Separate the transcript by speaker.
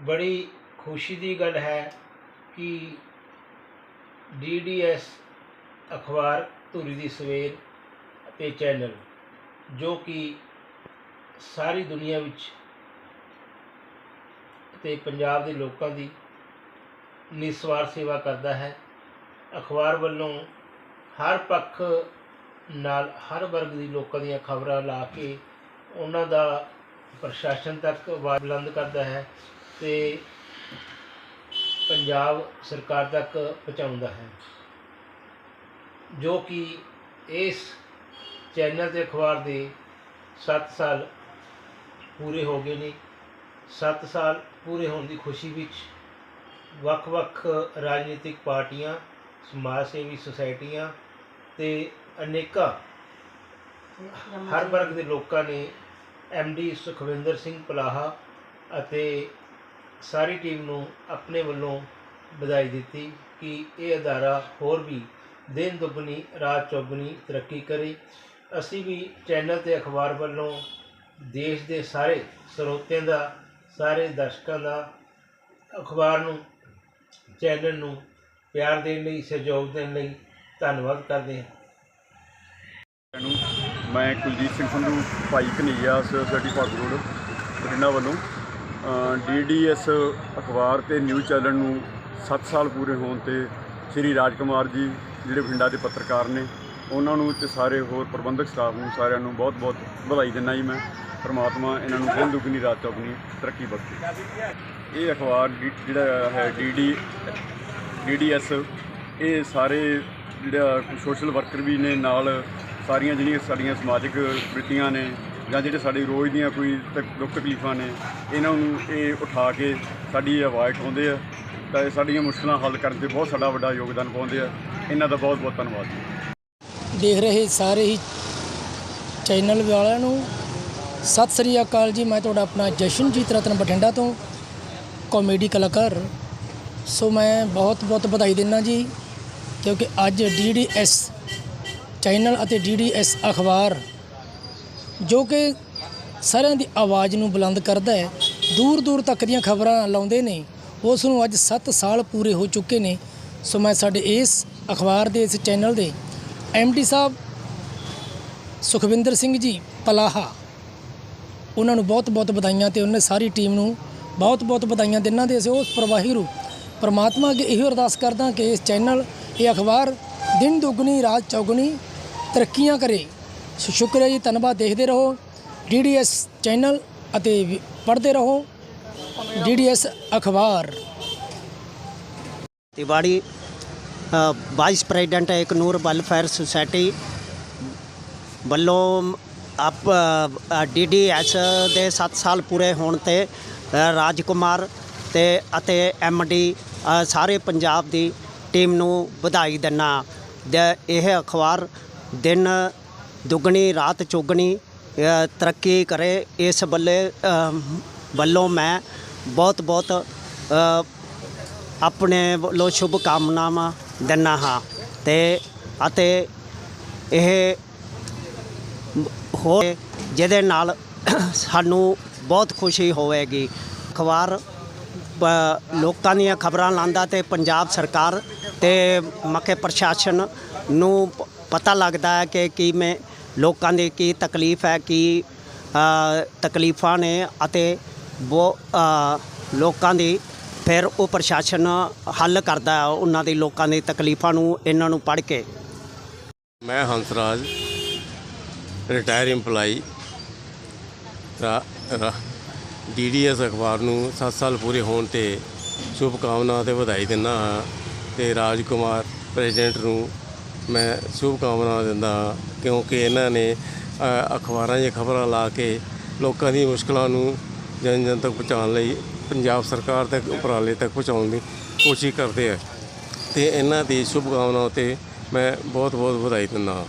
Speaker 1: ਬੜੀ ਖੁਸ਼ੀ ਦੀ ਗੱਲ ਹੈ ਕਿ ਡੀਡੀਐਸ ਅਖਬਾਰ ਧੂਰੀ ਦੀ ਸਵੇਰ ਅਤੇ ਚੈਨਲ, ਜੋ ਕਿ ਸਾਰੀ ਦੁਨੀਆ ਵਿੱਚ ਅਤੇ ਪੰਜਾਬ ਦੇ ਲੋਕਾਂ ਦੀ ਨਿਸਵਾਰ ਸੇਵਾ ਕਰਦਾ ਹੈ। ਅਖਬਾਰ ਵੱਲੋਂ ਹਰ ਪੱਖ ਨਾਲ ਹਰ ਵਰਗ ਦੀ ਲੋਕਾਂ ਦੀਆਂ ਖਬਰਾਂ ਲਾ ਕੇ ਉਹਨਾਂ ਦਾ ਪ੍ਰਸ਼ਾਸਨ ਤੱਕ ਆਵਾਜ਼ ਬੁਲੰਦ ਕਰਦਾ ਹੈ। ਤੇ ਪੰਜਾਬ ਸਰਕਾਰ ਤੱਕ ਪਹੁੰਚਾਉਂਦਾ ਹੈ, ਜੋ ਕਿ ਇਸ ਚੈਨਲ ਤੇ ਅਖਬਾਰ ਦੇ 7 ਸਾਲ ਪੂਰੇ ਹੋ ਗਏ ਨੇ। 7 ਸਾਲ ਪੂਰੇ ਹੋਣ ਦੀ ਖੁਸ਼ੀ ਵਿੱਚ ਵੱਖ-ਵੱਖ ਰਾਜਨੀਤਿਕ ਪਾਰਟੀਆਂ, ਸਮਾਜ ਸੇਵੀ ਸੁਸਾਇਟੀਆਂ ਤੇ ਅਨੇਕਾਂ ਹਰ ਵਰਗ ਦੇ ਲੋਕਾਂ ਨੇ ਡੀ ਸੁਖਵਿੰਦਰ ਸਿੰਘ ਪਲਾਹਾ ਅਤੇ ਸਾਰੀ ਟੀਮ ਨੂੰ ਆਪਣੇ ਵੱਲੋਂ ਵਧਾਈ ਦਿੱਤੀ ਕਿ ਇਹ ਅਦਾਰਾ ਹੋਰ ਵੀ ਦਿਨ ਦੁੱਗਣੀ, ਰਾਤ ਚੌਗੁਣੀ ਤਰੱਕੀ ਕਰੇ। ਅਸੀਂ ਵੀ ਚੈਨਲ ਤੇ ਅਖਬਾਰ ਵੱਲੋਂ ਦੇਸ਼ ਦੇ ਸਾਰੇ ਸਰੋਤਿਆਂ ਦਾ, ਸਾਰੇ ਦਰਸ਼ਕਾਂ ਦਾ ਅਖਬਾਰ ਨੂੰ, ਚੈਨਲ ਨੂੰ ਪਿਆਰ ਦੇਣ ਲਈ, ਸਹਿਯੋਗ ਦੇਣ ਲਈ ਧੰਨਵਾਦ ਕਰਦੇ ਹਾਂ।
Speaker 2: ਮੈਂ ਕੁਲਜੀਤ ਸਿੰਘ ਸੰਧੂ, ਭਾਈ ਕਨਈਆ ਸੋਸਾਇਟੀ ਭਾਗ ਰੋਡ ਬਠਿੰਡਾ ਵੱਲੋਂ। ਡੀਡੀਐਸ ਅਖਬਾਰ ਤੇ ਨਿਊਜ਼ ਚੈਨਲ ਨੂੰ 7 ਸਾਲ ਪੂਰੇ ਹੋਣ ਤੇ ਸ੍ਰੀ ਰਾਜਕੁਮਾਰ ਜੀ, ਜਿਹੜੇ ਬਠਿੰਡਾ ਦੇ ਪੱਤਰਕਾਰ ਨੇ, ਉਹਨਾਂ ਨੂੰ ਤੇ ਸਾਰੇ ਹੋਰ ਪ੍ਰਬੰਧਕ ਸਟਾਫ ਨੂੰ, ਸਾਰਿਆਂ ਨੂੰ ਬਹੁਤ-ਬਹੁਤ ਵਧਾਈ ਦਿੰਦਾ ਜੀ ਮੈਂ। ਪਰਮਾਤਮਾ ਇਹਨਾਂ ਨੂੰ ਦਿਨ ਦੁਗਣੀ, ਰਾਤ ਚੌਗਣੀ ਤਰੱਕੀ ਬਖਸ਼ੇ। ਇਹ ਅਖਬਾਰ ਡੀ- ਜਿਹੜਾ ਹੈ ਡੀਡੀ ਡੀਡੀਐਸ ਇਹ ਸਾਰੇ ਜਿਹੜਾ ਸੋਸ਼ਲ ਵਰਕਰ ਵੀ ਨੇ, ਨਾਲ ਸਾਰੀਆਂ ਜਿਹੜੀਆਂ ਸਾਡੀਆਂ ਸਮਾਜਿਕ ਵ੍ਰਿਤੀਆਂ ਨੇ ਜਾਂ ਜਿਹੜੇ ਸਾਡੇ ਰੋਜ਼ ਦੀਆਂ ਕੋਈ ਤਕ- ਦੁੱਖ ਤਕਲੀਫਾਂ ਨੇ, ਇਹਨਾਂ ਨੂੰ ਇਹ ਉਠਾ ਕੇ ਸਾਡੀ ਆਵਾਜ਼ ਉਠਾਉਂਦੇ ਆ, ਤਾਂ ਇਹ ਸਾਡੀਆਂ ਮੁਸ਼ਕਲਾਂ ਹੱਲ ਕਰਨ 'ਤੇ ਬਹੁਤ ਸਾਡਾ ਵੱਡਾ ਯੋਗਦਾਨ ਪਾਉਂਦੇ ਆ। ਇਹਨਾਂ ਦਾ ਬਹੁਤ ਬਹੁਤ ਧੰਨਵਾਦ ਜੀ।
Speaker 3: ਦੇਖ ਰਹੇ ਸਾਰੇ ਹੀ ਚੈਨਲ ਵਾਲਿਆਂ ਨੂੰ, ਸਤਿ ਸ੍ਰੀ ਅਕਾਲ ਜੀ। ਮੈਂ ਤੁਹਾਡਾ ਆਪਣਾ ਜਸ਼ਨਜੀਤ ਰਤਨ ਬਠਿੰਡਾ ਤੋਂ, ਕਾਮੇਡੀ ਕਲਾਕਾਰ। ਸੋ ਮੈਂ ਬਹੁਤ ਬਹੁਤ ਵਧਾਈ ਦਿੰਦਾ ਜੀ, ਕਿਉਂਕਿ ਅੱਜ ਡੀਡੀਐਸ ਚੈਨਲ ਅਤੇ ਡੀਡੀਐਸ ਅਖਬਾਰ ਜੋ ਕਿ ਸਾਰਿਆਂ ਦੀ ਆਵਾਜ਼ ਨੂੰ ਬੁਲੰਦ ਕਰਦਾ ਹੈ। ਦੂਰ ਦੂਰ ਤੱਕ ਦੀਆਂ ਖਬਰਾਂ ਲਾਉਂਦੇ ਨੇ। ਉਸ ਨੂੰ ਅੱਜ 7 ਸਾਲ ਪੂਰੇ ਹੋ ਚੁੱਕੇ ਨੇ। ਸੋ ਮੈਂ ਸਾਡੇ ਇਸ ਅਖਬਾਰ ਦੇ, ਇਸ ਚੈਨਲ ਦੇ ਡੀ ਸਾਹਿਬ ਸੁਖਵਿੰਦਰ ਸਿੰਘ ਜੀ ਪਲਾਹਾ। ਉਹਨਾਂ ਨੂੰ ਬਹੁਤ ਬਹੁਤ ਵਧਾਈਆਂ ਤੇ ਉਹਨੇ ਸਾਰੀ ਟੀਮ ਨੂੰ ਬਹੁਤ ਬਹੁਤ ਵਧਾਈਆਂ ਦਿਨਾਂ ਦੇ ਅਸੀਂ ਉਸ ਪ੍ਰਵਾਹੀ ਰੂ ਪਰਮਾਤਮਾ ਅੱਗੇ ਇਹੋ ਅਰਦਾਸ ਕਰਦਾ ਕਿ ਇਸ ਚੈਨਲ, ਇਹ ਅਖਬਾਰ ਦਿਨ ਦੁੱਗਣੀ, ਰਾਤ ਚੌਗਣੀ ਤਰੱਕੀਆਂ ਕਰੇ। ਸੋ ਸ਼ੁਕਰੀਆ ਜੀ, ਧੰਨਵਾਦ, ਦੇਖਦੇ ਰਹੋ। ਡੀਡੀਐਸ ਚੈਨਲ ਅਤੇ ਪੜ੍ਹਦੇ ਰਹੋ। ਡੀਡੀਐਸ ਅਖਬਾਰ।
Speaker 4: ਤਿਵਾੜੀ ਵਾਈਸ ਪ੍ਰੈਜ਼ੀਡੈਂਟ ਹੈ ਨੂਰ ਵੈਲਫੇਅਰ ਸੁਸਾਇਟੀ ਵੱਲੋਂ ਆਪ ਡੀਡੀਐਸ ਦੇ 7 ਸਾਲ ਪੂਰੇ ਹੋਣ ਤੇ ਰਾਜਕੁਮਾਰ ਤੇ ਅਤੇ ਐਮਡੀ ਸਾਰੇ ਪੰਜਾਬ ਦੀ ਟੀਮ ਨੂੰ ਵਧਾਈ ਦਿੰਨਾ। ਇਹ ਅਖਬਾਰ ਦਿਨ ਦੁੱਗਣੀ, ਰਾਤ ਚੌਗਣੀ ਤਰੱਕੀ ਕਰੇ। ਇਸ ਬੱਲੇ ਵੱਲੋਂ ਮੈਂ ਬਹੁਤ ਬਹੁਤ ਆਪਣੇ ਵੱਲੋਂ ਸ਼ੁਭ ਕਾਮਨਾਵਾਂ ਦਿੰਦਾ ਹਾਂ। ਤੇ, ਅਤੇ ਇਹ ਹੋ ਜਿਹਦੇ ਨਾਲ ਸਾਨੂੰ ਬਹੁਤ ਖੁਸ਼ੀ ਹੋਵੇਗੀ। ਅਖਬਾਰ ਲੋਕਾਂ ਦੀਆਂ ਖਬਰਾਂ ਲਾਂਦਾ ਤੇ ਪੰਜਾਬ ਸਰਕਾਰ ਤੇ ਮੱਕੇ ਪ੍ਰਸ਼ਾਸਨ ਨੂੰ ਪਤਾ ਲੱਗਦਾ ਹੈ ਕਿ ਕਿਵੇਂ ਲੋਕਾਂ ਦੀ ਕੀ ਤਕਲੀਫ ਹੈ, ਕੀ ਤਕਲੀਫਾਂ ਨੇ ਅਤੇ ਉਹ ਲੋਕਾਂ ਦੀ ਫਿਰ ਉਹ ਪ੍ਰਸ਼ਾਸਨ ਹੱਲ ਕਰਦਾ ਹੈ ਉਹਨਾਂ ਦੀ ਲੋਕਾਂ ਦੀ ਤਕਲੀਫਾਂ ਨੂੰ, ਇਹਨਾਂ ਨੂੰ ਪੜ੍ਹ ਕੇ।
Speaker 5: ਮੈਂ ਹੰਸਰਾਜ ਰਿਟਾਇਰ EMPLOYE ਡੀਡੀਐਸ ਅਖਬਾਰ ਨੂੰ 7 ਸਾਲ ਪੂਰੇ ਹੋਣ ਤੇ ਸ਼ੁਭ ਕਾਮਨਾ ਤੇ ਵਧਾਈ ਦਿੰਦਾ ਹਾਂ ਤੇ ਰਾਜਕੁਮਾਰ ਪ੍ਰੈਜ਼ੀਡੈਂਟ ਨੂੰ ਮੈਂ ਸ਼ੁਭ ਕਾਮਨਾ ਦਿੰਦਾ ਹਾਂ, ਕਿਉਂਕਿ ਇਹਨਾਂ ਨੇ ਅਖਬਾਰਾਂ 'ਚ ਖਬਰਾਂ ਲਾ ਕੇ ਲੋਕਾਂ ਦੀ ਮੁਸ਼ਕਲਾਂ ਨੂੰ ਜਨ ਜਨ ਤੱਕ ਪਹੁੰਚਾਉਣ ਲਈ, ਪੰਜਾਬ ਸਰਕਾਰ ਤੱਕ, ਉਪਰਾਲੇ ਤੱਕ ਪਹੁੰਚਾਉਣ ਦੀ ਕੋਸ਼ਿਸ਼ ਕਰਦੇ ਆ। ਤੇ ਇਹਨਾਂ ਦੀ ਸ਼ੁਭ ਕਾਮਨਾ ਤੇ ਮੈਂ ਬਹੁਤ ਬਹੁਤ ਵਧਾਈ ਦਿੰਦਾ ਹਾਂ।